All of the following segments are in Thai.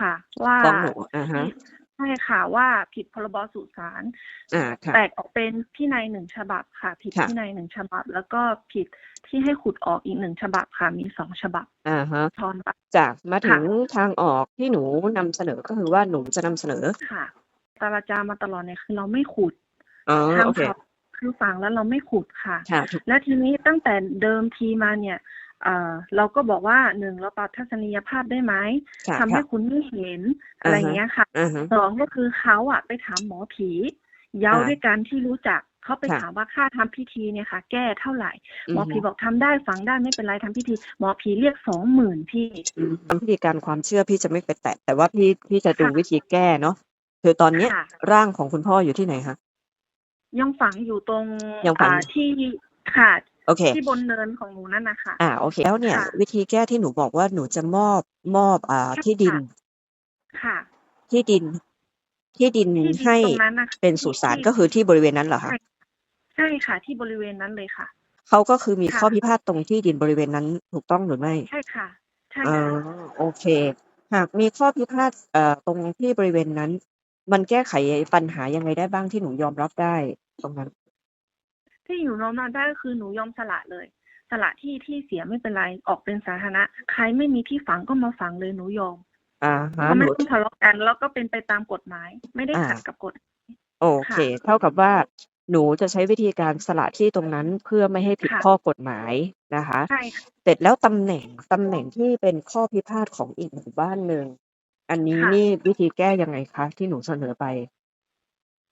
ค่ะ ว่าฟ้องหนูอ่าฮะใช่ค่ะว่าผิดพรบสุสานอ่าค่ะ แตกออกเป็นพี่นายหนึ่งฉบับค่ะ ผิดค่ะพี่นายหนึ่งฉบับ แล้วก็ผิดที่ให้ขุดออกอีกหนึ่งฉบับค่ะมีสองฉบับอ่าฮะ ทอนไปจากมาถึค่ะงทางออกที่หนูนำเสนอก็คือว่าหนูจะนำเสนอค่ะตาราจามาตลอดเนี่ยคือเราไม่ขุดอ๋อทางโอเคเขาคือฟังแล้วเราไม่ขุดค่ะ ค่ะถูก และทีนี้ตั้งแต่เดิมทีมาเนี่ย เอ่อเราก็บอกว่าหนึ่งเราปรับทัศนียภาพได้ไหมค่ะทำให้ค่ะคุณไม่เห็นอะไรอย่างเงี้ยค่ะอ่าฮะสองก็คือเขาอะไปถามหมอผีเย้าอ่าด้วยกันที่รู้จักเขาไปค่ะถามว่าค่าทำพิธีเนี่ยค่ะ แก้เท่าไหร่อืหมออฮึผีบอกทำได้ฝังได้ไม่เป็นไรทำพิธี หมอผีเรียกสองหมื่นพี่อืมวิธีการความเชื่อพี่จะไม่ไปแตะแต่ว่าพี่พี่จะดูค่ะวิธีแก้เนาะคือตอนเนี้ยค่ะร่างของคุณพ่ออยู่ที่ไหนคะยังฝังอยู่ตรงยังฝังอ่าที่ค่ะ โอเค ที่บนเนินของหนูนั่นนะคะ อ่าโอเค แล้วเนี่ย ค่ะวิธีแก้ที่หนูบอกว่าหนูจะมอบมอบอ่าใช่ที่ดินค่ะที่ดิน ที่ดินที่ดินให้ตรงนั้นนะคะเป็นสุสานที่ก็คือที่บริเวณนั้นเหรอคะใช่ใช่ค่ะ ที่บริเวณนั้นเลยค่ะ เขาก็คือมีค่ะ ข้อพิพาทตรงที่ดินบริเวณนั้นถูกต้องหรือไม่ใช่ค่ะ ใช่อ๋อค่ะโอเค หากมีข้อพิพาทเอ่อตรงที่บริเวณนั้น มันแก้ไขปัญหายังไงได้บ้างที่หนูยอมรับได้ตรงนั้น ที่อยู่น้องนอนได้ก็คือหนูยอมสละเลย สละที่ที่เสียไม่เป็นไรออกเป็นสาธารณะ ใครไม่มีที่ฝังก็มาฝังเลยหนูยอม อ่าฮะก็หไม่นูต้องทะเลาะกันแล้วก็เป็นไปตามกฎหมาย ไม่ได้อ่าขัดกับกฎโอเค เท่ากับว่าหนูจะใช้วิธีการสละที่ตรงนั้นเพื่อไม่ให้ผิดค่ะข้อกฎหมายนะคะใช่ค่ะเสร็จแล้วตำแหน่งตำแหน่งที่เป็นข้อพิพาทของอีกหมู่บ้านหนึ่งอันนี้ค่ะนี่วิธีแก้ยังไงคะที่หนูเสนอไป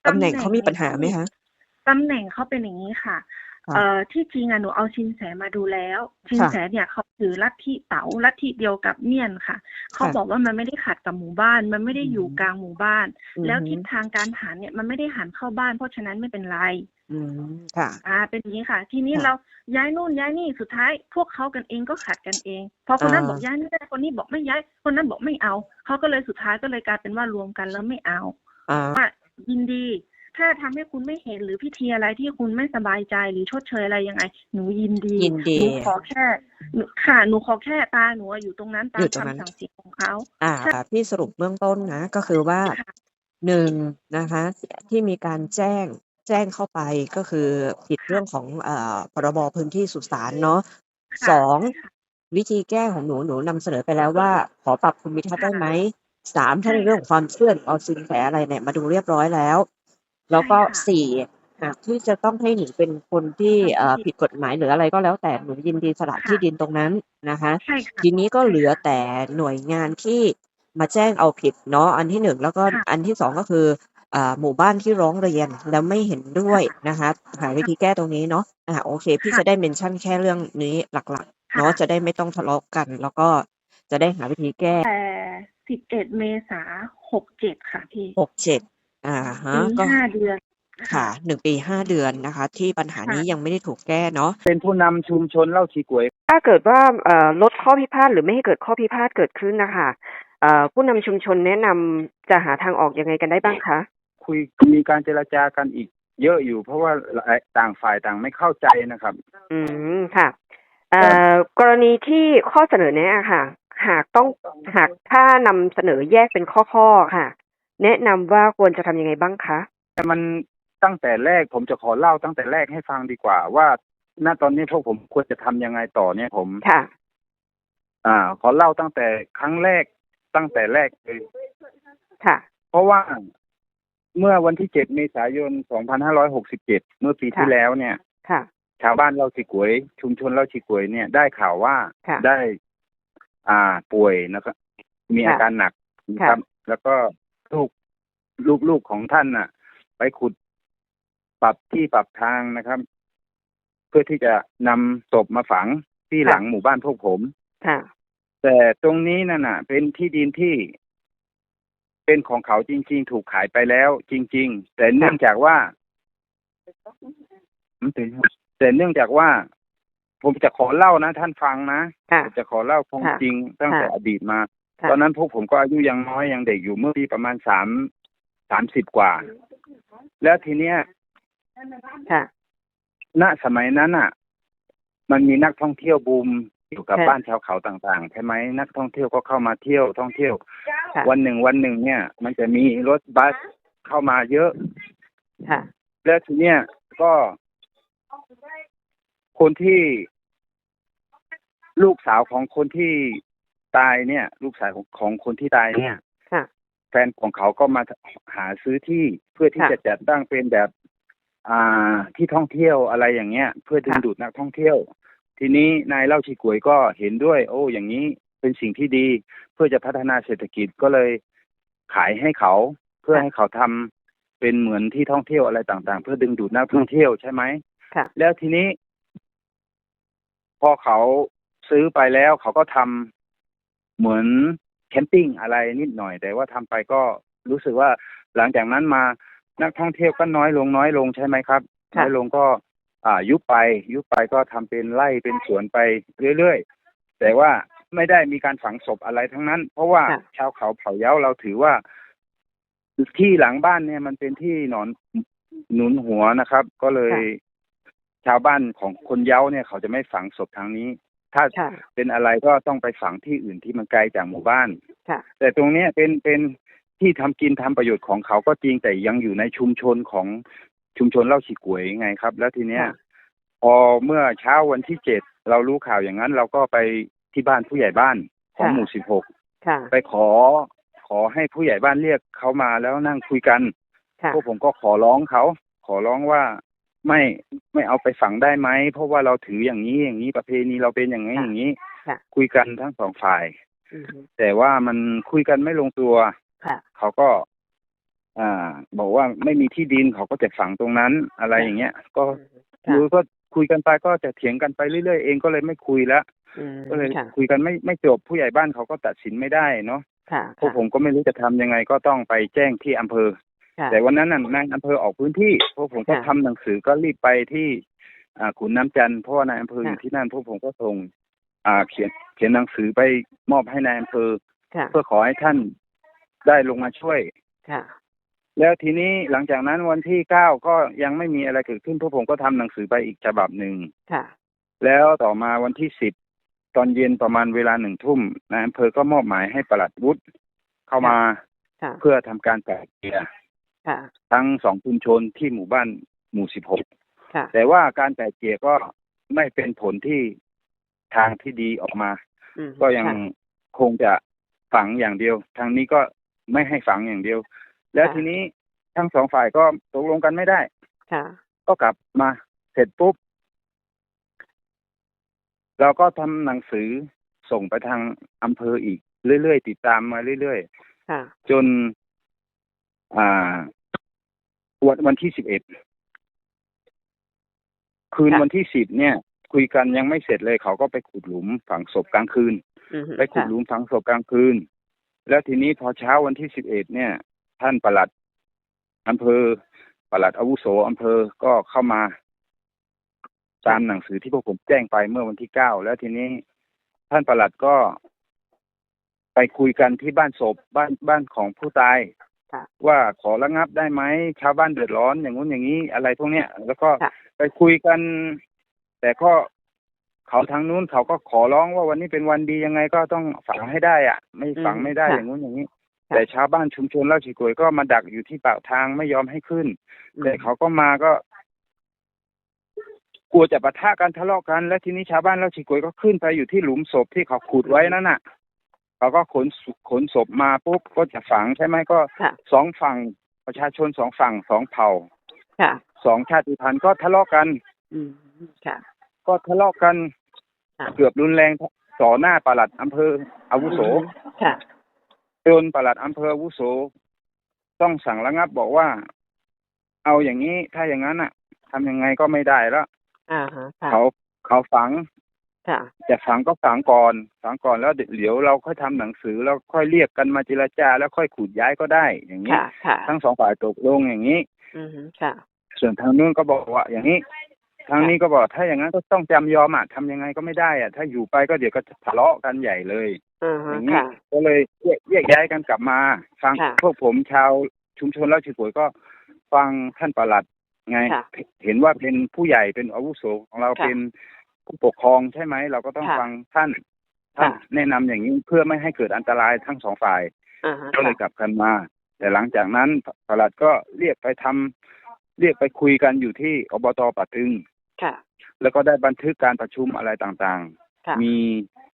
ตำแหน่งเขามีปัญหาไหมคะ ตำแหน่งเขาเป็นอย่างนี้ค่ะค่ะ เอ่อที่จริงอะหนูเอาชินแสมาดูแล้ว ชินค่ะแสเนี่ยเขาถือลัทธิเต๋าลัทธิเดียวกับเมียนค่ะ เขาค่ะบอกว่ามันไม่ได้ขัดกับหมู่บ้าน มันไม่ได้อยู่อืมกลางหมู่บ้านอือแล้วฮึทิศทางการหันเนี่ยมันไม่ได้หันเข้าบ้าน เพราะฉะนั้นไม่เป็นไรอืมค่ะ อ่า เป็นอย่างนี้ค่ะ ทีนี้ค่ะเราย้ายนู่นย้ายนี่ สุดท้ายพวกเขากันเองก็ขัดกันเอง พอคนนั้นอ่าบอกย้ายไม่ได้ คนนี้บอกไม่ย้าย คนนั้นบอกไม่เอา เขาก็เลยสุดท้ายก็เลยกลายเป็นว่ารวมกันแล้วไม่เอาอ่าว่ายินดี ถ้าทำให้คุณไม่เห็นหรือพิธีอะไรที่คุณไม่สบายใจหรือชดเชยอะไรยังไง หนูยินดียินดีหนูขอแค่หนูค่ะหนูขอแค่ตาหนูอะอยู่ตรงนั้นตาอยู่มตรงนั้นคำสั่งเสียของเขาอ่าพี่สรุปเบื้องต้นนะ ก็คือว่าค่ะหนึ่งนะคะ ที่มีการแจ้งแจ้งเข้าไปก็คือผิดเรื่องของเอ่อพรบพื้นที่สุสานเนาะค่ะสองวิธีแก้ของหนูหนูนำเสนอไปแล้วว่า ขอปรับภูมิทัศน์ได้ไหมสามถ้าในเรื่องของความเชื่อเอาสินแสอะไรเนี่ยมาดูเรียบร้อยแล้ว แล้วก็ใช่ค่ะสี่หากที่จะต้องให้หนูเป็นคนที่เอ่อทำผิผิดดกฎหมายหรืออะไรก็แล้วแต่หนูยินดีสละค่ะที่ดินตรงนั้นนะคะ ใช่ค่ะ ทีนี้ก็เหลือแต่หน่วยงานที่มาแจ้งเอาผิดเนาะอันที่หนึ่งแล้วก็ค่ะ อันที่สองก็คืออ่าหมู่บ้านที่ร้องเรียนแล้วไม่เห็นด้วยนะคะหาวิธีแก้ตรงนี้เนาะอ่าโอเค พี่ค่ะ จะได้เมนชั่นแค่เรื่องนี้หลักๆ ค่ะ เนาะจะได้ไม่ต้องทะเลาะกัน แล้วก็จะได้หาวิธีแก้แต่สิบเอ็ดเมษาหกเจ็ดค่ะพี่ หกเจ็ด อ่าฮะ ปีก็ ห้าเดือนค่ะหนึ่งปีห้าเดือนนะคะ ที่ปัญหานี้ค่ะยังไม่ได้ถูกแก้เนาะ เป็นผู้นำชุมชนเล่าชีกวย ถ้าเกิดว่าเอ่อลดข้อพิพาทหรือไม่ให้เกิดข้อพิพาทเกิดขึ้นนะคะเอ่อผู้นำชุมชนแนะนำจะหาทางออกยังไงกันได้บ้างคะ คุยมีการเจรจากันอีก เยอะอยู่ เพราะว่าต่างฝ่ายต่างไม่เข้าใจนะครับ อืมค่ะเอ่อกรณีที่ข้อเสนอแนะอะค่ะ หากต้องหากถ้านำเสนอแยกเป็นข้อๆค่ะ แนะนำว่าควรจะทำยังไงบ้างคะ แต่มันตั้งแต่แรกผมจะขอเล่าตั้งแต่แรกให้ฟังดีกว่า ว่าณตอนนี้พวกผมควรจะทำยังไงต่อเนี่ยผม ค่ะ อ่า ขอเล่าตั้งแต่ครั้งแรกตั้งแต่แรกเลยค่ะ เพราะว่าเมื่อวันที่7เมษายน2567เมื่อปีที่ค่ะแล้วเนี่ย ค่ะ ชาวบ้านเล่าชีกวย ชุมชนเล่าชีกวยเนี่ยได้ข่าวว่าค่ะได้ อ่าป่วยนะครับมีค่ะอาการหนักนะครับ แล้วก็ลูก ลูกลูกของท่านน่ะ ไปขุดปรับที่ปรับทางนะครับ เพื่อที่จะนำศพมาฝังที่ค่ะหลังหมู่บ้านพวกผม ค่ะ แต่ตรงนี้นั่นน่ะ เป็นที่ดินที่ เป็นของเขาจริง ๆ ถูกขายไปแล้ว จริง ๆ แต่เนื่องจากว่าอืมแต่เนื่องจากว่า ผมจะขอเล่านะท่านฟังนะค่ะ ผมจะขอเล่าความค่ะจริงตั้งแต่ค่ะอดีตมา ค่ะ ตอนนั้นพวกผมก็อายุยังน้อยยังเด็กอยู่เมื่อปีประมาณสาม สามสิบกว่า แล้วทีเนี้ยค่ะณสมัยนั้นอะ มันมีนักท่องเที่ยวบูมอยู่กับค่ะบ้านชาวเขาต่างๆใช่ไหมนักท่องเที่ยวก็เข้ามาเที่ยวท่องเที่ยวค่ะวันหนึ่งวันหนึ่งเนี่ย มันจะมีรถบัสเข้ามาเยอะค่ะแล้วทีเนี้ยก็ คนที่ลูกสาวของคนที่ตายเนี่ย ลูกสาวของของคนที่ตายเนี่ยค่ะ แฟนของเขาก็มาหาซื้อที่เพื่อที่ค่ะ จะจัดตั้งเป็นแบบอ่าที่ท่องเที่ยวอะไรอย่างเงี้ย เพื่อดึงค่ะดูดนักท่องเที่ยว ทีนี้นายเล่าชีกวยก็เห็นด้วย โอ้ อย่างนี้เป็นสิ่งที่ดี เพื่อจะพัฒนาเศรษฐกิจก็เลยขายให้เขา เพื่อให้เขาทำเป็นเหมือนที่ท่องเที่ยวอะไรต่างๆ เพื่อดึงดูดนักท่องเที่ยวใช่ไหมค่ะ แล้วทีนี้ พอเขาซื้อไปแล้วเขาก็ทำเหมือน แคมปิ้งอะไรนิดหน่อย แต่ว่าทำไปก็รู้สึกว่าหลังจากนั้นมานักท่องเที่ยวก็น้อยลงน้อยลงใช่ไหมครับค่ะน้อยลงก็อ่ายุบไป ยุบไปก็ทำเป็นไร่เป็นสวนไปเรื่อยๆ แต่ว่าไม่ได้มีการฝังศพอะไรทั้งนั้น เพราะว่าค่ะชาวเขาเผ่าเย้าเราถือว่า ที่หลังบ้านเนี่ยมันเป็นที่หนอนหนุนหัวนะครับ ก็เลยชาวบ้านของคนเย้าเนี่ยเขาจะไม่ฝังศพทางนี้ ถ้าค่ะเป็นอะไรก็ต้องไปฝังที่อื่นที่มันไกลจากหมู่บ้านค่ะแต่ตรงเนี้ยเป็นเป็นที่ทำกินทำประโยชน์ของเขาก็จริงแต่ยังอยู่ในชุมชนของชุมชนเล่าฉีกวยไงครับ แล้วทีเนี้ยค่ะพอเมื่อเช้าวันที่เจ็ดเรารู้ข่าวอย่างนั้น เราก็ไปที่บ้านผู้ใหญ่บ้านของค่ะหมู่สิบหกค่ะไปขอขอให้ผู้ใหญ่บ้านเรียกเขามาแล้วนั่งคุยกันค่ะพวกผมก็ขอร้องเขา ขอร้องว่า ไม่ไม่เอาไปฝังได้ไหมเพราะว่าเราถืออย่างนี้อย่างนี้ประเพณีเราเป็นอย่างนี้ค่ะอย่างนี้ค่ะคุยกันทั้งสองฝ่ายอือฮึแต่ว่ามันคุยกันไม่ลงตัวค่ะเขาก็ อ่า บอกว่าไม่มีที่ดินเขาก็จะฝังตรงนั้นอะไรอย่างเงี้ย ก็ค่ะดูก็คุยกันไปก็จะเถียงกันไปเรื่อยๆเองก็เลยไม่คุยแล้วอืมก็เลยค่ะคุยกันไม่ไม่จบผู้ใหญ่บ้านเขาก็ตัดสินไม่ได้เนาะค่ะพวกผมก็ไม่รู้จะทำยังไงก็ต้องไปแจ้งที่อำเภอค่ะ แต่วันนั้นน่ะนายอำเภอออกพื้นที่พวกผมก็ค่ะทำหนังสือก็รีบไปที่อ่าขุนน้ำจันทร์เพราะว่านายอำเภออยู่ค่ะที่นั่นพวกผมก็ส่งอ่าเขียนเขียนหนังสือไปมอบให้นายอำเภอค่ะเพื่อขอให้ท่านได้ลงมาช่วยค่ะแล้วทีนี้หลังจากนั้นวันที่เก้าก็ยังไม่มีอะไรเกิดขึ้นพวกผมก็ทำหนังสือไปอีกฉบับหนึ่งค่ะ แล้วต่อมาวันที่สิบตอนเย็นประมาณเวลาหนึ่งทุ่มนายอำเภอก็มอบหมายให้ปลัดวุฒิเข้ามาค่ะเพื่อทำการไกล่เกลี่ย ค่ะ ทั้งสองชุมชนที่หมู่บ้านหมู่สิบหกค่ะ แต่ว่าการไกล่เกลี่ยก็ไม่เป็นผลที่ทางที่ดีออกมา อืมก็ยังค่ะ คงจะฝังอย่างเดียว ทางนี้ก็ไม่ให้ฝังอย่างเดียว แล้วค่ะ ทีนี้ทั้งสองฝ่ายก็ตกลงกันไม่ได้ ค่ะ ก็กลับมาเสร็จปุ๊บ เราก็ทำหนังสือส่งไปทางอำเภออีก เรื่อยๆ ติดตามมาเรื่อยค่ะ ๆ จน อ่าวันวันที่สิบเอ็ดคืนค่ะ วันที่สิบเนี่ย คุยกันยังไม่เสร็จเลยเขาก็ไปขุดหลุมฝังศพกลางคืน อือฮึไปขุดหลุมฝังศพกลางคืน แล้วทีนี้พอเช้าวันที่สิบเอ็ดเนี่ย ท่านปลัดอำเภอปลัดอาวุโสอำเภอก็เข้ามา ตามหนังสือที่พวกผมแจ้งไปเมื่อวันที่เก้าแล้วทีนี้ท่านปลัดก็ ไปคุยกันที่บ้านศพบ้านบ้านของผู้ตายค่ะ ว่าขอระงับได้ไหมชาวบ้านเดือดร้อนอย่างงู้นอย่างนี้อะไรพวกเนี้ยแล้วก็ค่ะไปคุยกัน แต่ก็เขาทางนู้นเขาก็ขอร้องว่าวันนี้เป็นวันดียังไงก็ต้องฝังให้ได้อะไม่ฝังไม่ได้ค่ะอย่างงู้นอย่างนี้ค่ะแต่ชาวบ้านชุมชนเล่าฉีกวยก็มาดักอยู่ที่ปากทางไม่ยอมให้ขึ้นอืมแต่เขาก็มาก็กลัวจะปะทะกันทะเลาะกัน แล้วทีนี้ชาวบ้านเล่าฉีกวยก็ขึ้นไปอยู่ที่หลุมศพที่เขาขุดไว้นั่นน่ะ เขาก็ขนศพขนศพมาปุ๊บก็จะฝังใช่ไหมก็ค่ะสองฝั่งประชาชนสองฝั่งสองเผ่าค่ะสองชาติพันธุ์ก็ทะเลาะกันอืมค่ะก็ทะเลาะกันค่ะเกือบรุนแรงต่อหน้าปลัดอำเภออาวุโสค่ะจนปลัดอำเภออาวุโส ต้องสั่งระงับบอกว่า เอาอย่างนี้ถ้าอย่างนั้นอะทำยังไงก็ไม่ได้แล้วอ่าฮะค่ะเขาเขาฝัง ค่ะจะฝังก็ฝังก่อนฝังก่อนแล้วเดี๋ยวเราค่อยทำหนังสือแล้วค่อยเรียกกันมาเจรจาแล้วค่อยขูดย้ายก็ได้ อย่างนี้ค่ะค่ะทั้งสองฝ่ายตกลงอย่างนี้ อือฮึค่ะ ส่วนทางนู้นก็บอกว่า อย่างนี้ ทางนี้ก็บอกถ้าอย่างนั้นก็ต้องจำยอมอะทำยังไงก็ไม่ได้อะ ถ้าอยู่ไปก็เดี๋ยวก็ทะเลาะกันใหญ่เลยอืออฮึย่างนี้ค่ะก็เลยแยกแยกย้ายกันกลับมาฟังค่ะพวกผมชาวชุมชนเล่าชีป่วยก็ฟังท่านปลัดไงค่ะเห็นว่าเป็นผู้ใหญ่เป็นอาวุโสของเราค่ะเป็น ผู้ปกครองใช่ไหม เราก็ต้องค่ะฟังท่านท่านค่ะ แนะนำอย่างนี้เพื่อไม่ให้เกิดอันตรายทั้งสองฝ่าย อ่าฮะก็เลยค่ะกลับกันมา แต่หลังจากนั้นปลัดก็เรียกไปทำเรียกไปคุยกันอยู่ที่อบตปะตึง ค่ะ แล้วก็ได้บันทึกการประชุมอะไรต่างค่ะ ๆ มี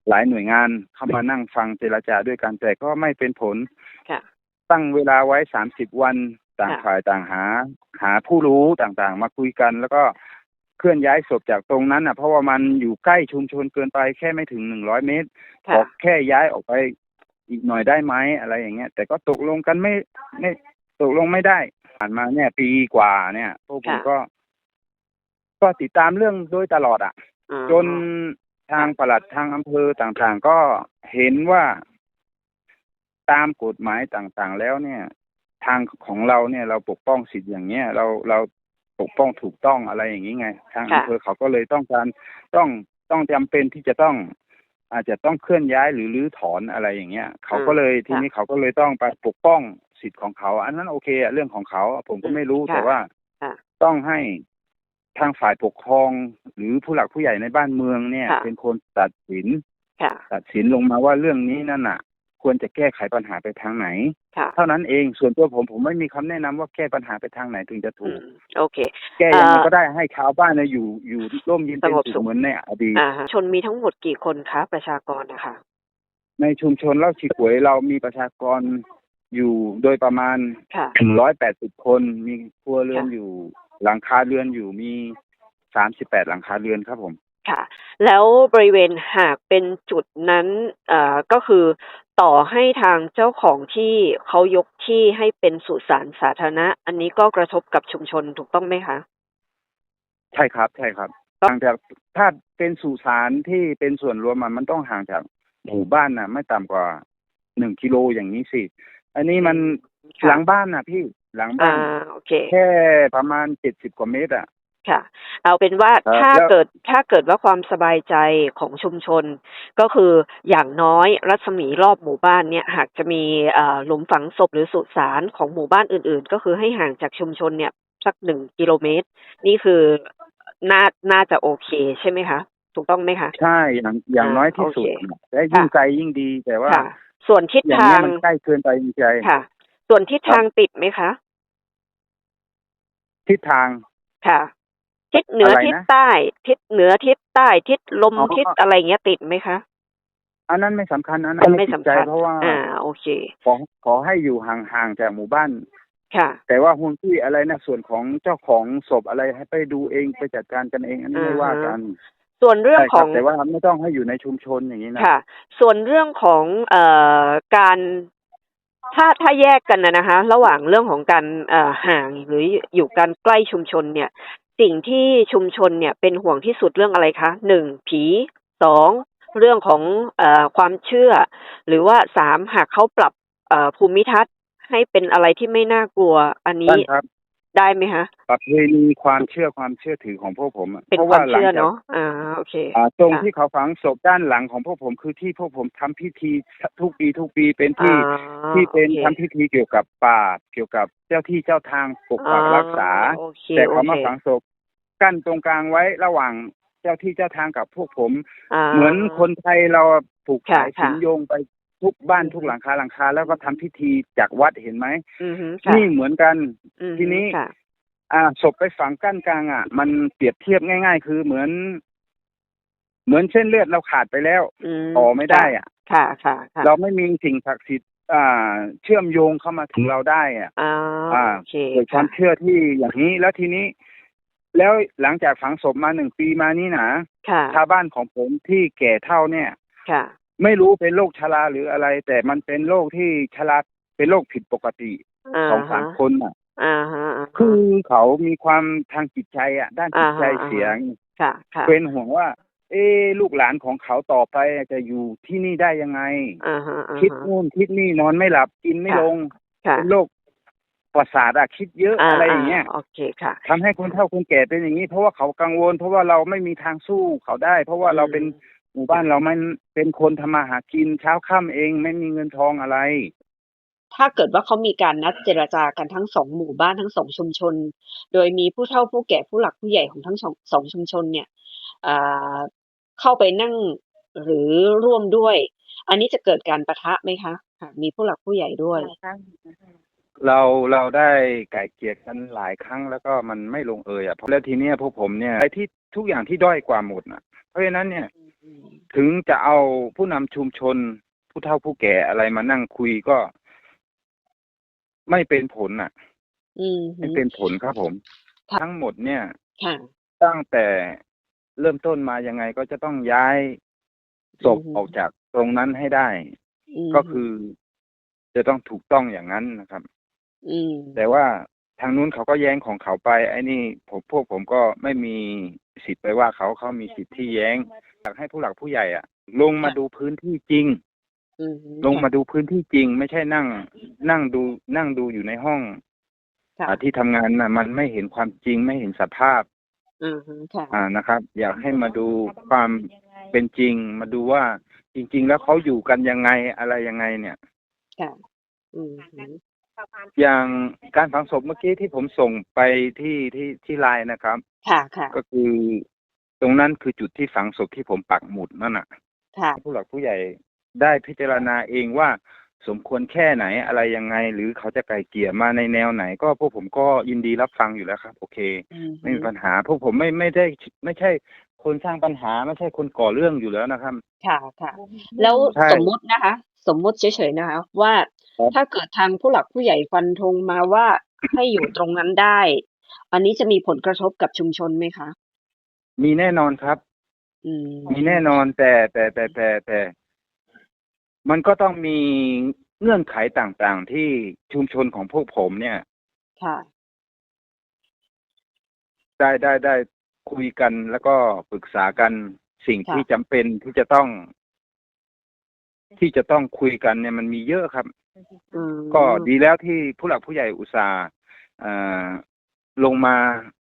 หลายหน่วยงานเข้ามานั่งฟังเจรจาด้วยกันแต่ก็ไม่เป็นผล ค่ะ ตั้งเวลาไว้สามสิบวันต่างค่ะ ฝ่ายต่างหา หาผู้รู้ต่างๆ มาคุยกัน แล้วก็ เคลื่อนย้ายศพจากตรงนั้นอะ เพราะว่ามันอยู่ใกล้ชุมชนเกินไปแค่ไม่ถึงหนึ่งร้อยเมตรขค่ะอแค่ย้ายออกไปอีกหน่อยได้ไหมอะไรอย่างเงี้ยแต่ก็ตกลงกันไม่ไม่ตกลงไม่ได้ ผ่านมาเนี่ยปีกว่าเนี่ยพวกผมค่ะก็ ก็ติดตามเรื่องโดยตลอดอะอ่าจนทางปลัดทางอำเภอต่างๆ ก็เห็นว่าตามกฎหมายต่างๆ แล้วเนี่ย ทางของเราเนี่ยเราปกป้องสิทธิ์อย่างเงี้ยเราเรา ปกป้องถูกต้องอะไรอย่างนี้ไง ทางค่ะอำเภอเขาก็เลยต้องการต้องต้องจำเป็นที่จะต้อง อาจจะต้องเคลื่อนย้ายหรือรื้อถอนอะไรอย่างเงี้ย เขาก็เลยทีนี้เขาก็เลยต้องไปปกป้องสิทธิ์ของเขา อันนั้นโอเคอะเรื่องของเขา ผมก็ไม่รู้ค่ะแต่ว่าค่ะต้องให้ทางฝ่ายปกครองหรือผู้หลักผู้ใหญ่ในบ้านเมืองเนี่ยค่ะเป็นคนตัดสินค่ะตัดสินลงมาว่าเรื่องนี้นั่นน่ะ ควรจะแก้ไขปัญหาไปทางไหนค่ะเท่านั้นเองส่วนตัวผมผมไม่มีคำแนะนำว่าแก้ปัญหาไปทางไหนถึงจะอืถูกมโอเค แก้ยังไงเอ่อก็ได้ให้ชาวบ้านเนี่ยอยู่อยู่ร่มเย็นเป็นสงบสุสุขขเหมือนในอดีตอ่าฮะชนมีทั้งหมดกี่คนคะประชากรนะคะในชุมชนเล่าชีกวยเรามีประชากรอยู่โดยประมาณค่ะหนึ่งร้อยแปดสิบคน มีครัวเรือนค่ะอยู่หลังคาเรือนอยู่มีสามสิบแปดหลังคาเรือนครับผมค่ะ แล้วบริเวณหากเป็นจุดนั้นเอ่อก็คือ ต่อให้ทางเจ้าของที่เขายกที่ให้เป็นสุสานสาธารณะ อันนี้ก็กระทบกับชุมชนถูกต้องไหมคะ ใช่ครับใช่ครับห่างจากถ้าเป็นสุสานที่เป็นส่วนรวมมันมันต้องห่างจากหมู่บ้านน่ะ ไม่ต่ำกว่าหนึ่งกิโลอย่างนี้สิอันนี้มันค่ะหลังบ้านน่ะพี่หลังอ่าบ้านโอเคแค่ประมาณเจ็ดสิบกว่าเมตรอะ ค่ะ เอาเป็นว่าครับถ้าแล้วเกิดถ้าเกิดว่าความสบายใจของชุมชน ก็คืออย่างน้อยรัศมีรอบหมู่บ้านเนี่ยหากจะมีเอ่อหลุมฝังศพหรือสุสานของหมู่บ้านอื่น ๆ ก็คือให้ห่างจากชุมชนเนี่ยสักหนึ่งกิโลเมตร นี่คือน่าน่าจะโอเคใช่ไหมคะถูกต้องไหมคะใช่อย่างอย่างอ่าน้อยที่สุดโอเคและยิ่งไกลยิ่งดีแต่ว่าค่ะส่วนทิศอย่างทาเนี้ยงมันใกล้เกินไปจริงใจค่ะ ส่วนทิศทางติดไหมคะ ทิศทางค่ะ ทิศเหนืออะไรนะ ทิศใต้ ทิศเหนือทิศใต้ ทิศลมอ๋อ ทิศอะไรเงี้ยติดไหมคะอันนั้นไม่สำคัญอันนั้นไม่ติดสำใจคัญเพราะว่าอ่า โอเค ขอขอให้อยู่ห่างๆจากหมู่บ้าน ค่ะ แต่ว่าหุ้นที่อะไรนะส่วนของเจ้าของศพอะไรให้ไปดูเองไปจัดการกันเอง อันนี้ไม่อ่าฮะว่ากันส่วนเรื่องใช่ขครัอบง แต่ว่าไม่ต้องให้อยู่ในชุมชนอย่างนี้นะ ค่ะ ส่วนเรื่องของเอ่อการถ้าถ้าแยกกันนะนะคะ ระหว่างเรื่องของการเอ่อห่างหรืออยู่การใกล้ชุมชนเนี่ย สิ่งที่ชุมชนเนี่ยเป็นห่วงที่สุดเรื่องอะไรคะหนึ่งผีสองเรื่องของอความเชื่อ หรือว่าสามหากเขาปรับภูมิทัศน์ให้เป็นอะไรที่ไม่น่ากลัว อันนี้ครับ ได้ไหมคะประเพณีความเชื่อความเชื่อถือของพวกผมอะเป็นพระความหลัเชื่อจากเนาะอ่าโอเคอ่าตรงค่ะที่เขาฝังศพด้านหลังของพวกผมคือที่พวกผมทำพิธีทุกปีทุกปีเป็นที่อ่าที่เป็นโอคทำพิธีเกี่ยวกับป่าเกี่ยวกับเจ้าที่เจ้าทางปกปักรักษาโอเคแต่เขามาโอคฝังศพกั้นตรงกลางไว้ระหว่างเจ้าที่เจ้าทางกับพวกผมาเหมือนคนไทยเราผูกค่ะสายสิค่ะนโยงไป ทุกบ้านทุกหลังคาหลังคาแล้วก็ทำพิธีจากวัดเห็นไหมอือฮึค่ะนี่เหมือนกันอือฮึทีนี้ค่ะอ่าศพไปฝังกั้นกลางอะ มันเปรียบเทียบง่าย ๆ คือเหมือน เหมือนเส้นเลือดเราขาดไปแล้วอืมต่อไม่ได้อะค่ะ ค่ะค่ะเราไม่มีสิ่งศักดิ์สิทธิ์อ่า เชื่อมโยงเข้ามาถึงเราได้ อะอ่าอ่าโอเคเกิดความเชื่อที่อย่างนี้แล้วทีนี้ แล้วหลังจากฝังศพมาหนึ่งปีมานี่นะค่ะชาวบ้านของผมที่แก่เท่าเนี่ย ค่ะ ไม่รู้เป็นโรคชราหรืออะไร แต่มันเป็นโรคที่ชราเป็นโรคผิดปกติอ่าสองสามฮะคนอะอ่าฮะอ่าฮะคือเขามีความทางจิตใจอะ ด้านจิตใจอ่าฮะเสียงค่ะค่ะเป็นห่วงว่า เอ๊ะลูกหลานของเขาต่อไปจะอยู่ที่นี่ได้ยังไงอ่าฮะอ่าคิดฮะนู่นคิดนี่นอนไม่หลับกินไม่ค่ะลงค่ะเป็นโรคประสาทอะคิดเยอะอะไรอย่างเงี้ยโอเคค่ะทำให้คนเฒ่าคนแก่เป็นอย่างนี้ เพราะว่าเขากังวล เพราะว่าเราไม่มีทางสู้เขาได้ เพราะว่าเราเป็นอืม หมู่บ้านเรามันเป็นคนทำมาหากินเช้าค่ำเองไม่มีเงินทองอะไร ถ้าเกิดว่าเขามีการนัดเจรจากันทั้งสองหมู่บ้านทั้งสองชุมชน โดยมีผู้เฒ่าผู้แก่ผู้หลักผู้ใหญ่ของทั้งสองสองชุมชนเนี่ยอ่าเข้าไปนั่งหรือร่วมด้วย อันนี้จะเกิดการประทะไหมคะค่ะมีผู้หลักผู้ใหญ่ด้วย เราเราได้ไก่เกลียดกันหลายครั้งแล้วก็มันไม่ลงเอยอะเพราะแล้วทีเนี้ยพวกผมเนี่ยไอ้ที่ทุกอย่างที่ด้อยกว่าหมดน่ะ เพราะฉะนั้นเนี่ย ถึงจะเอาผู้นำชุมชน ผู้เฒ่าผู้แก่อะไรมานั่งคุยก็ ไม่เป็นผลอะอืมไม่เป็นผลครับผมค่ะทั้งหมดเนี่ยค่ะตั้งแต่เริ่มต้นมายังไงก็จะต้องย้ายศพอือฮึออกจากตรงนั้นให้ได้มก็คือจะต้องถูกต้องอย่างนั้นนะครับอืมแต่ว่า ทางนู้นเขาก็แย้งของเขาไป ไอ้นี่ผมพวกผมก็ไม่มีสิทธิ์ไปว่าเขาเขามีสิทธิ์ที่แย้งอยากให้ผู้หลักผู้ใหญ่อะลงมาดูพื้นที่จริงอืมลงมาดูพื้นที่จริง ไม่ใช่นั่ง นั่งดูนั่งดูอยู่ในห้องค่ะอ่าที่ทำงานนะมันไม่เห็นความจริงไม่เห็นสภาพอืมค่ะอ่านะครับ อยากให้มาดูความเป็นจริง มาดูว่าจริง ๆ แล้วเขาอยู่กันยังไงอะไรยังไงเนี่ยค่ะอืม อย่างการฝังศพเมื่อกี้ที่ผมส่งไปที่ที่ที่ไลน์นะครับ ค่ะค่ะก็คือตรงนั้นคือจุดที่ฝังศพที่ผมปักหมุดนั่นน่ะ ค่ะ ผู้หลักผู้ใหญ่ได้พิจารณาเองว่าสมควรแค่ไหนอะไรยังไง หรือเขาจะไกลเกลี่ยมาในแนวไหน ก็พวกผมก็ยินดีรับฟังอยู่แล้วครับ โอเค อืมไม่มีปัญหา พวกผมไม่ไม่ได้ไม่ใช่คนสร้างปัญหาไม่ใช่คนก่อเรื่องอยู่แล้วนะครับ ค่ะค่ะ แล้วใช่ สมมุตินะคะ สมมุติเฉยๆนะคะ ว่า ครับ ถ้าเกิดทางผู้หลักผู้ใหญ่ฟันธงมาว่า ให้อยู่ตรงนั้นได้ อันนี้จะมีผลกระทบกับชุมชนไหมคะ มีแน่นอนครับ อืม มีแน่นอนแต่แต่แต่แต่แต่ มันก็ต้องมีเงื่อนไขต่างๆ ที่ชุมชนของพวกผมเนี่ย ค่ะ ได้ได้ได้คุยกันแล้วก็ปรึกษากันสิ่งค่ะ ที่จำเป็นที่จะต้อง ที่จะต้องคุยกันเนี่ยมันมีเยอะครับอืม ก็ดีแล้วที่ผู้หลักผู้ใหญ่อุตส่าห์เอ่อลงมา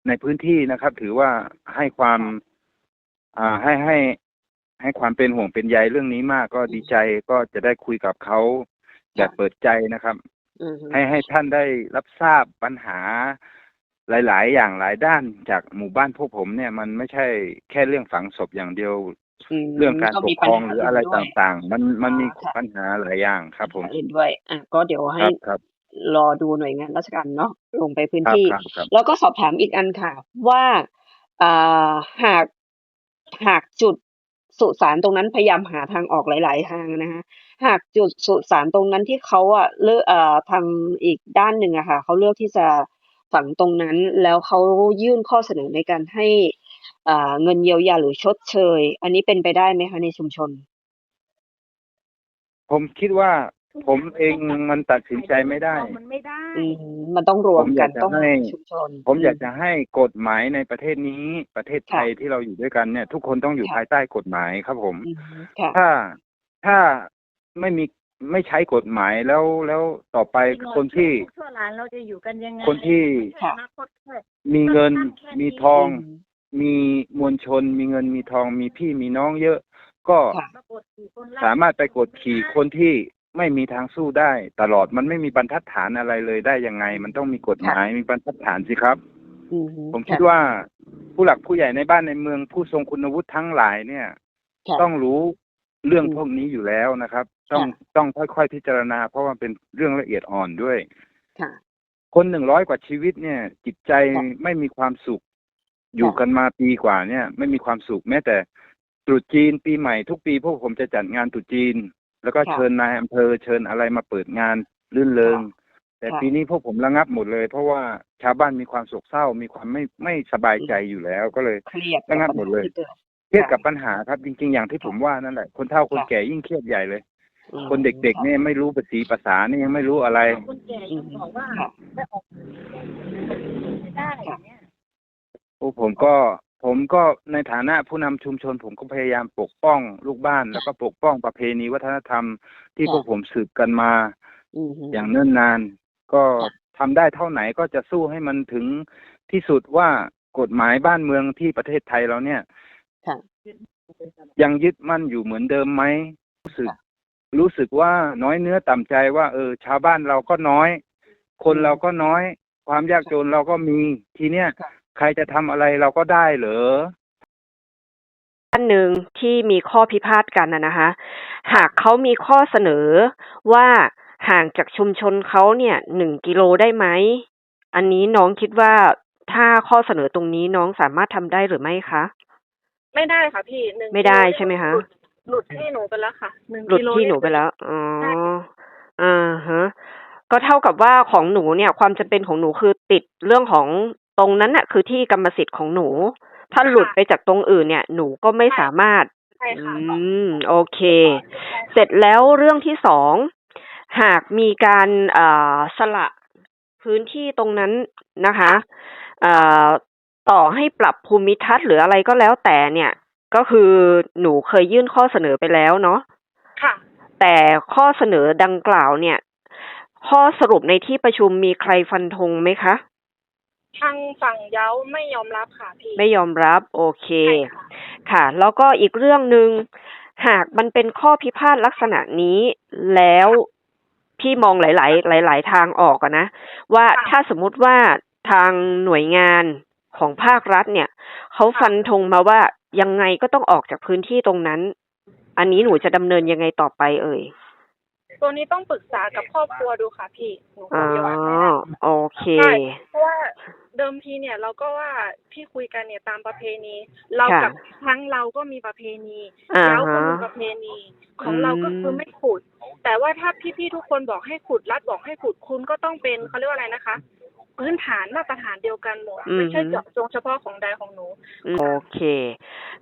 ในพื้นที่นะครับ ถือว่าให้ความอ่าให้ให้ให้ความเป็นห่วงเป็นใยเรื่องนี้มากก็ดีใจก็จะได้คุยกับเขาแบบเปิดใจนะครับอืมให้ให้ท่านได้รับทราบปัญหาหลาย ๆ อย่างหลายด้านจากหมู่บ้านพวกผมเนี่ย มันไม่ใช่แค่เรื่องฝังศพอย่างเดียวม เรื่องการปกครองหรืออะไรด้วยต่างๆ มันมันมีค่ะปัญหาหลายอย่างครับ ผมเห็นด้วย อะก็เดี๋ยวคให้รับครับรอดูหน่วยงานราชการเนาะลงไปพื้นครับที่ครับครับแล้วก็สอบถามอีกอันค่ะว่าอ่าหากหากจุดสุสานตรงนั้นพยายามหาทางออกหลาย ๆ ทางนะคะหากจุดสุสานตรงนั้นที่เขาอะเลือกเอ่อทางอีกด้านหนึ่งอะค่ะเขาเลือกที่จะฝังตรงนั้นแล้วเขายื่นข้อเสนอในการให้อ่า เงินเยียวยาหรือชดเชย อันนี้เป็นไปได้ไหมคะในชุมชน ผมคิดว่า ผมเองมันตัดสินใจไม่ได้ มันไม่ได้อืมมันต้องรวมกันผมอยากจะต้องให้ชุมชน ผมอยากจะให้กฎหมายในประเทศนี้ ประเทศไทยค่ะที่เราอยู่ด้วยกันเนี่ย ทุกคนต้องอยู่ค่ะภายใต้กฎหมายครับ ผมอืมค่ะถ้าถ้าไม่มีไม่ใช้กฎหมายแล้วแล้วต่อไปคนที่ชั่วหลานเราจะอยู่กันยังไงคนที่ค่ะอนาคตแค่มีเงินสั้นๆแค่นี้มีทอง มีมวลชน มีเงินมีทองมีพี่มีน้องเยอะ ก็ค่ะมากดขี่คนละสามารถไปกดขี่คนที่ไม่มีทางสู้ได้ ตลอดมันไม่มีบรรทัดฐานอะไรเลยได้ยังไง มันต้องมีกฎหมายมีบรรทัดฐานสิครับอืมผมคิดว่าผู้หลักผู้ใหญ่ในบ้านในเมืองผู้ทรงคุณวุฒิทั้งหลายเนี่ยค่ะต้องรู้เรื่องอืมพวกนี้อยู่แล้วนะครับ ต้องค่ะต้องค่อยๆพิจารณา เพราะว่าเป็นเรื่องละเอียดอ่อนด้วยค่ะคนหนึ่งร้อยกว่าชีวิตเนี่ย จิตใจค่ะไม่มีความสุข อยู่ค่ะกันมาปีกว่าเนี่ยไม่มีความสุขแม้แต่ตรุษจีนปีใหม่ทุกปีพวกผมจะจัดงานตรุษจีน แล้วก็ค่ะเชิญนายอำเภอเชิญอะไรมาเปิดงานรื่นเริง แต่ค่ะปีนี้พวกผมระงับหมดเลย เพราะว่าชาวบ้านมีความโศกเศร้ามีความไม่ไม่สบายใจอยู่แล้วก็เลยเครียดระงับหมดเลยกับปัญหาที่กิดเครียดค่ะกับปัญหาครับจริง ๆ อย่างที่ผมว่านั่นแหละคนเฒ่าคนค่ะแก่ยิ่งเครียดใหญ่เลยอืมคนเด็กๆเนี่ยไม่รู้ภาษีภาษานี่ยังไม่รู้อะไรคนแก่ยังบอกว่าค่ะได้ออกไม่ได้เนี่ยโอ้ ผมก็ผมก็ในฐานะผู้นำชุมชน ผมก็พยายามปกป้องลูกบ้าน แล้วก็ปกป้องประเพณีวัฒนธรรม ที่ค่ะพวกผมสืบกันมาอืมอย่างเนิ่นนาน ก็ค่ะทำได้เท่าไหนก็จะสู้ให้มันถึงที่สุดว่ากฎหมายบ้านเมืองที่ประเทศไทยเราเนี่ยค่ะยังยึดมั่นอยู่เหมือนเดิมไหมรู้สึกค่ะรู้สึกว่าน้อยเนื้อต่ำใจว่า เออ ชาวบ้านเราก็น้อย คนเราก็น้อย ความยากจนเราก็มีทีเนี้ยค่ะ ใครจะทำอะไรเราก็ได้เหรออันหนึ่งที่มีข้อพิพาทกันนะนะคะหากเขามีข้อเสนอว่าห่างจากชุมชนเขาเนี่ยหนึ่งกิโลได้ไหม อันนี้น้องคิดว่าถ้าข้อเสนอตรงนี้น้องสามารถทำได้หรือไม่คะ ไม่ได้ค่ะพี่หนึ่งไม่ได้กิโลใช่ไหมคะลุดหลุดที่หนูไปแล้วค่ะหนึ่งหลุดกิโลที่หนูไปคือแล้วอ๋อใช่อ่าฮะก็เท่ากับว่าของหนูเนี่ย ความจำเป็นของหนูคือติดเรื่องของต รงนั้นน่ะ คือที่กรรมสิทธิ์ของหนู ถ้าหลุดไปจากตรงอื่นเนี่ย หนูก็ไม่สามารถ ใช่ค่ะอืมโอเค เสร็จแล้วเรื่องที่สอง หากมีการเอ่อสละพื้นที่ตรงนั้นนะคะเอ่อต่อให้ปรับภูมิทัศน์หรืออะไรก็แล้วแต่เนี่ย ก็คือหนูเคยยื่นข้อเสนอไปแล้วเนาะ ค่ะ แต่ข้อเสนอดังกล่าวเนี่ย ข้อสรุปในที่ประชุมมีใครฟันธงไหมคะ ทางฝั่งเย้าไม่ยอมรับค่ะพี่ไม่ยอมรับโอเค ใช่ค่ะ ค่ะ แล้วก็อีกเรื่องหนึ่งหากมันเป็นข้อพิพาทลักษณะนี้แล้วพี่มองหลาย ๆ หลาย ๆ ทางออกอะนะ ว่าค่ะถ้าสมมุติว่าทางหน่วยงานของภาครัฐเนี่ยเขาฟันธงมาว่ายังไงก็ต้องออกจากพื้นที่ตรงนั้น อันนี้หนูจะดำเนินยังไงต่อไปเอ่ย ตัวนี้ต้องปรึกษากับครอบครัวดูค่ะพี่หนูคอ๋งอจะว่าไม่ได้โอเค ใช่เพราะว่า เดิมทีเนี่ยเราก็ว่าที่คุยกันเนี่ยตามประเพณี เราค่ะกับทั้งเราก็มีประเพณีอ่าแล้วก็ฮะมีประเพณี ของเราก็คือไม่ขุด แต่ว่าถ้าพี่ๆทุกคนบอกให้ขุดรัฐบอกให้ขุดคุณก็ต้องเป็นเขาเรียกว่าอะไรนะคะ พื้นฐานมาตรฐานเดียวกันหมดไม่ใช่เจาะจงเฉพาะของใดของหนูอืมโอเค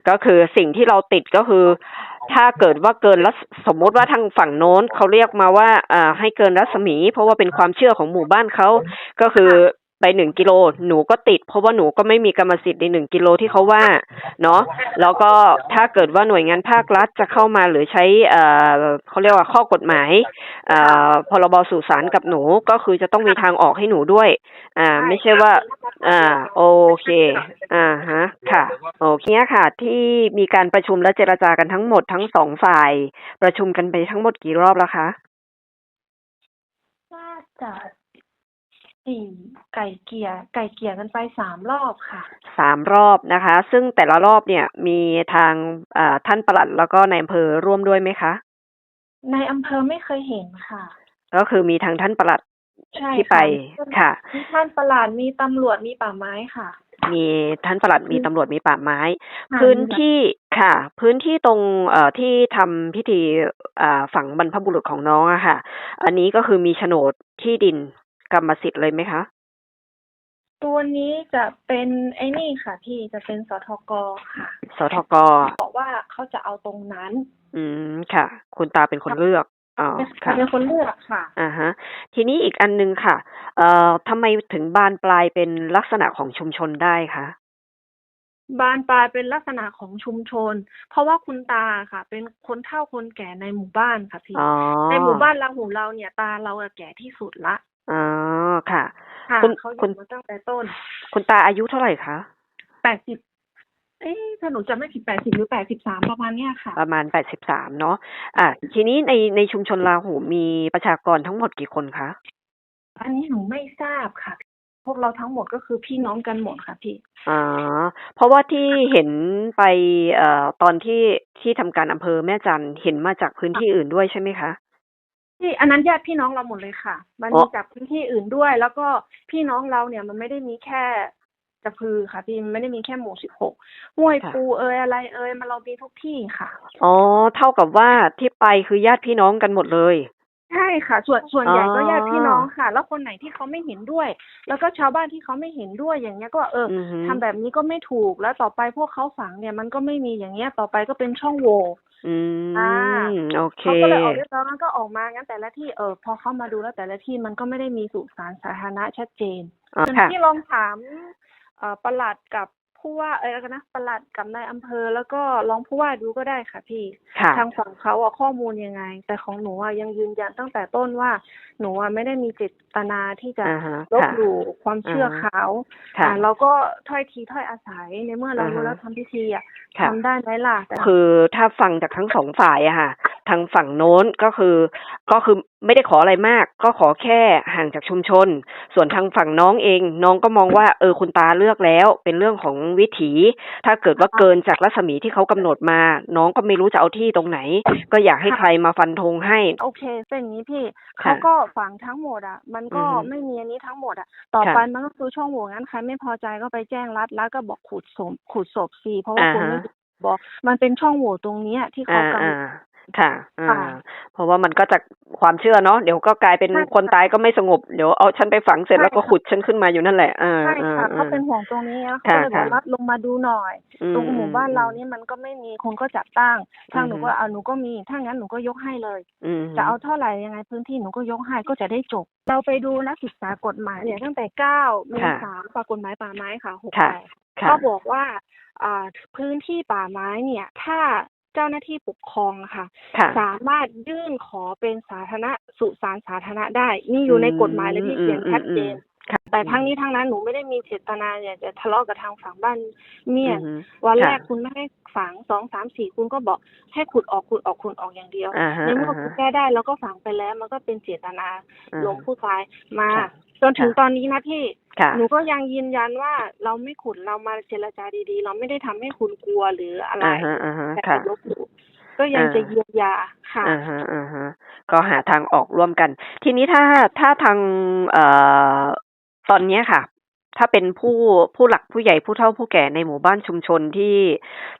ก็คือสิ่งที่เราติดก็คือ ถ้าเกิดว่าเกินรัศสมมติว่าทางฝั่งโน้นเขาเรียกมาว่าอ่าให้เกินรัศมี เพราะว่าเป็นความเชื่อของหมู่บ้านเขาก็คือ ไปหนึ่งกิโลหนูก็ติด เพราะว่าหนูก็ไม่มีกรรมสิทธิ์ในหนึ่งกิโลที่เขาว่าเนาะแล้วก็ถ้าเกิดว่าหน่วยงานภาครัฐจะเข้ามาหรือใช้เอ่อเขาเรียกว่าข้อกฎหมายเอ่อพรบสื่อสารกับหนูก็คือจะต้องมีทางออกให้หนูด้วย อ่า ไม่ใช่ว่า อ่า โอเค อ่าฮะ ค่ะ โอเคเนี่ยค่ะ ที่มีการประชุมและเจรจากันทั้งหมดทั้งสองฝ่าย ประชุมกันไปทั้งหมดกี่รอบแล้วคะ น่าจะ สี่ไก่เกลี่ยไก่เกลี่ยกันไปสามรอบค่ะ สามรอบนะคะ ซึ่งแต่ละรอบเนี่ยมีทางอ่าท่านปลัดแล้วก็นายอำเภอร่วมด้วยไหมคะ ในอำเภอไม่เคยเห็นค่ะ ก็คือมีทางท่านปลัดใช่ที่ไปค่ะ มีท่านประหลาดมีตำรวจมีป่าไม้ค่ะ มีท่านปลัดมีตำรวจมีป่าไม้ ค่ะ พื้นที่ค่ะ พื้นที่ตรงเอ่อที่ทำพิธีอ่าฝังบรรพบุรุษของน้องอะค่ะ อันนี้ก็คือมีโฉนดที่ดิน กรรมสิทธิ์เลยไหมคะ ตัวนี้จะเป็นไอ้นี่ค่ะ พี่จะเป็นสทกค่ะสทกบอกว่าเขาจะเอาตรงนั้น อืมค่ะ คุณตาเป็นคนเลือกอ๋อเป็นค่ะเป็นคนเลือกค่ะอ่าฮะ ทีนี้อีกอันนึงค่ะ เอ่อทำไมถึงบานปลายเป็นลักษณะของชุมชนได้คะบานปลายเป็นลักษณะของชุมชน เพราะว่าคุณตาค่ะ เป็นคนเฒ่าคนแก่ในหมู่บ้านค่ะพี่อ๋อในหมู่บ้านเราหูเราเนี่ยตาเราอะแก่ที่สุดละอ๋อ ค่ะค่ะ คุณเขาอคุณยู่มาตั้งแต่ต้น คุณตาอายุเท่าไหร่คะแปดสิบเอ๊ะถ้าหนูจำไม่ผิดแปดสิบหรือแปดสิบสามประมาณเนี้ยค่ะ ประมาณแปดสิบสามเนาะอะทีนี้ในในชุมชนลาหูมีประชากรทั้งหมดกี่คนคะอันนี้หนูไม่ทราบค่ะ พวกเราทั้งหมดก็คือพี่น้องกันหมดค่ะพี่อ๋อเพราะว่าที่เห็นไปเอ่อตอนที่ที่ทำการอำเภอแม่จันทร์เห็นมาจากพื้นที่อื่นด้วยใช่ไหมคะ ที่อันนั้นญาติพี่น้องเราหมดเลยค่ะ มันอ๋อมีจากพื้นที่อื่นด้วย แล้วก็พี่น้องเราเนี่ยมันไม่ได้มีแค่จะพือค่ะพี่มันไม่ได้มีแค่หมู่สิบหกห้วยปูเอยอะไรเอยมันเรามีทุกที่ค่ะ อ๋อ เท่ากับว่าที่ไปคือญาติพี่น้องกันหมดเลยใช่ค่ะ ส่วนส่วนใหญ่ก็อ๋อญาติพี่น้องค่ะ แล้วคนไหนที่เขาไม่เห็นด้วย แล้วก็ชาวบ้านที่เขาไม่เห็นด้วยอย่างเงี้ยก็เออออฮึทำแบบนี้ก็ไม่ถูกแล้วต่อไปพวกเขาฝังเนี่ยมันก็ไม่มีอย่างเงี้ยต่อไปก็เป็นช่องโหว่ อือ่ามโอเคเขาก็เลยออกเรียกร้องแล้วก็ออกมางั้นแต่ละที่เออพอเข้ามาดูแล้วแต่ละที่มันก็ไม่ได้มีสุสานสาธารณะชัดเจนอ๋อส่วนค่ะที่ลองถามเอ่อประหลัดกับ ผู้ว่าเอ้ยแล้วกันนะประหลัดกับนายอำเภอ แล้วก็รองผู้ว่าดูก็ได้ค่ะพี่ ค่ะ ทางฝั่งเขาอะข้อมูลยังไง แต่ของหนูอะยังยืนยันตั้งแต่ต้นว่า หนูอะไม่ได้มีเจตนาที่จะอ่าฮะลบค่ะหลู่ความเชื่ออ่าฮะเขาค่ะอ่าเราก็ถ้อยทีถ้อยอาศัยในเมื่อเราอ่าฮะรู้แล้วทำพิธีอะค่ะ ทำได้ไหมล่ะแต่ คือถ้าฟังจากทั้งสองฝ่ายอะค่ะ ทางฝั่งโน้นก็คือ ก็คือ ไม่ได้ขออะไรมาก ก็ขอแค่ห่างจากชุมชน ส่วนทางฝั่งน้องเอง น้องก็มองว่าเออคุณตาเลือกแล้ว เป็นเรื่องของวิถี ถ้าเกิดว่าเกินจากรัศมีที่เขากำหนดมา น้องก็ไม่รู้จะเอาที่ตรงไหน ก็อยากให้ใครมาฟันธงให้ โอเค เป็นอย่างนี้พี่ค่ะเขาก็ฝังทั้งหมดอะ มันก็อือฮึไม่มีอันนี้ทั้งหมดอะ ต่อค่ะไปมันก็คือช่องโหว่งั้นใครไม่พอใจก็ไปแจ้งรัฐรัฐก็บอกขุดศพขุดศพสิเพราะว่าอ่าคนไม่ฮะบอกมันเป็นช่องโหว่ตรงเนี้ยที่เขาอ่ากำหนอ่าด ค่ะ อ่า ค่ะ เพราะว่ามันก็จะความเชื่อเนาะ เดี๋ยวก็กลายเป็นใช่คนตายก็ไม่สงบ เดี๋ยวเอาฉันไปฝังเสร็จใช่แล้วก็ค่ะ ขุดฉันขึ้นมาอยู่นั่นแหละ อ่าใช่อ่าค่ะอ่าเขาเป็นห่วงตรงนี้นะเขาค่ะเลยบอกค่ะรัฐลงมาดูหน่อย อืตรงหมู่บ้านเราอืมนี่มันก็ไม่มีคนก็จัดตั้งทางหนูอือฮึก็เอาหนูก็มีถ้างั้นหนูก็ยกให้เลย อืมจะเอาเท่าไหร่ยังไงพื้นที่หนูก็ยกให้ก็จะได้จบ เราไปดูนักศึกษากฎหมายเนี่ยตั้งแต่เก้าเมค่ะ ษาป่ากฎหมายป่าไม้ค่ะหกค่ะ แปดค่ะ ก็บอกว่าอ่าพื้นที่ป่าไม้เนี่ย ถ้าเจ้าหน้าที่ปกครองอะค่ะค่ะ สามารถยื่นขอเป็นสาธารณะสุสานสาธารณะได้นี่อยู่ในกฎหมายเลยที่เขียนชัดเจนค่ะแต่ทั้งนี้ทั้งนั้นหนูไม่ได้มีเจตนาอยากจะทะเลาะกับทางฝั่งบ้านเมียนอือฮึวันแรกค่ะคุณไม่ให้ฝังสองสามสี่คุณก็บอกให้ขุดออกขุดออกขุดออกอย่างเดียวอ่าฮะในเมื่ออ่าคุฮะณแก้ได้แล้วก็ฝังไปแล้วมันก็เป็นเจตนาอ่าหลวงผู้ตายมาค่ะ จนถึงค่ะตอนนี้นะพี่ค่ะ หนูก็ยังยืนยันว่าเราไม่ขุดเรามาเจรจาดีๆ เราไม่ได้ทำให้คุณกลัวหรืออะไรอ่าฮะอ่าฮะแต่ค่ะ ลบหลู่ก็ยังอ่าจะเยียวยาค่ะ อ่าฮะอ่าฮะก็หาทางออกร่วมกัน ทีนี้ถ้าถ้าทางเอ่อตอนเนี้ยค่ะ ถ้าเป็นผู้ผู้หลักผู้ใหญ่ผู้เฒ่าผู้แก่ในหมู่บ้านชุมชนที่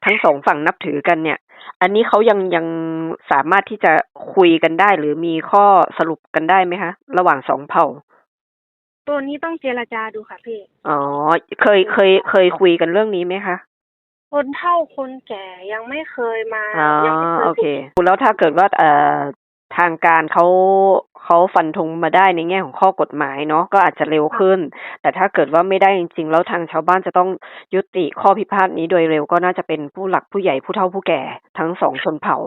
ทั้งสองฝั่งนับถือกันเนี่ย อันนี้เขายังยังสามารถที่จะคุยกันได้ หรือมีข้อสรุปกันได้ไหมคะระหว่างสองเผ่า ตัวนี้ต้องเจรจาดูค่ะพี่อ๋อเคยเคยเคยคุยกันเรื่องนี้ไหมคะคนเฒ่าคนแก่ยังไม่เคยมาอ๋อยัไม่เคยโอเคพูดแล้วถ้าเกิดว่าเอ่อทางการเขาเขาฟันธงมาได้ในแง่ของข้อกฎหมายเนาะก็อาจจะเร็วขึ้น แต่ถ้าเกิดว่าไม่ได้จริง ๆ แล้วทางชาวบ้านจะต้องยุติข้อพิพาทนี้โดยเร็วก็น่าจะเป็นผู้หลักผู้ใหญ่ผู้เฒ่าผู้แก่ทั้งสองชนเผ่า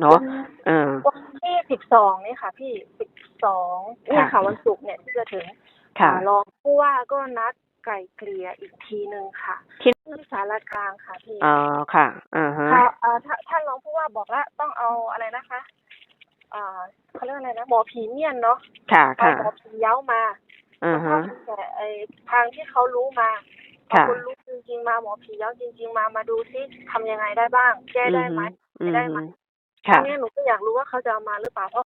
เนาะเออวันที่สิบสองนี่ค่ะ พี่สิบสองเนี่ยค่ะวันศุกร์เนี่ยที่จะถึง ค่ะอ่ารองผู้ว่าก็นัดไก่เกลี่ยอีกทีหนึ่งค่ะ ที่ที่สารกลางค่ะพี่อ๋อค่ะอ่าฮะค่ะเอ่อท่าท่านรองผู้ว่าบอกแล้วต้องเอาอะไรนะคะอ่าเขาเรียกอะไรนะหมอผีเมียนเนาะค่ะเอาค่ะหมอผีเย้ามาอ่าฮะแต่ไอทางที่เขารู้มาค่ะเอาคนรู้จริงๆมาหมอผีเย้าจริง ๆ มามาดูซิทำยังไงได้บ้าง แก้ได้ไหมอืมได้ไหมค่ะอันนี้หนูก็อยากรู้ว่าเขาจะเอามาหรือเปล่าเพราะ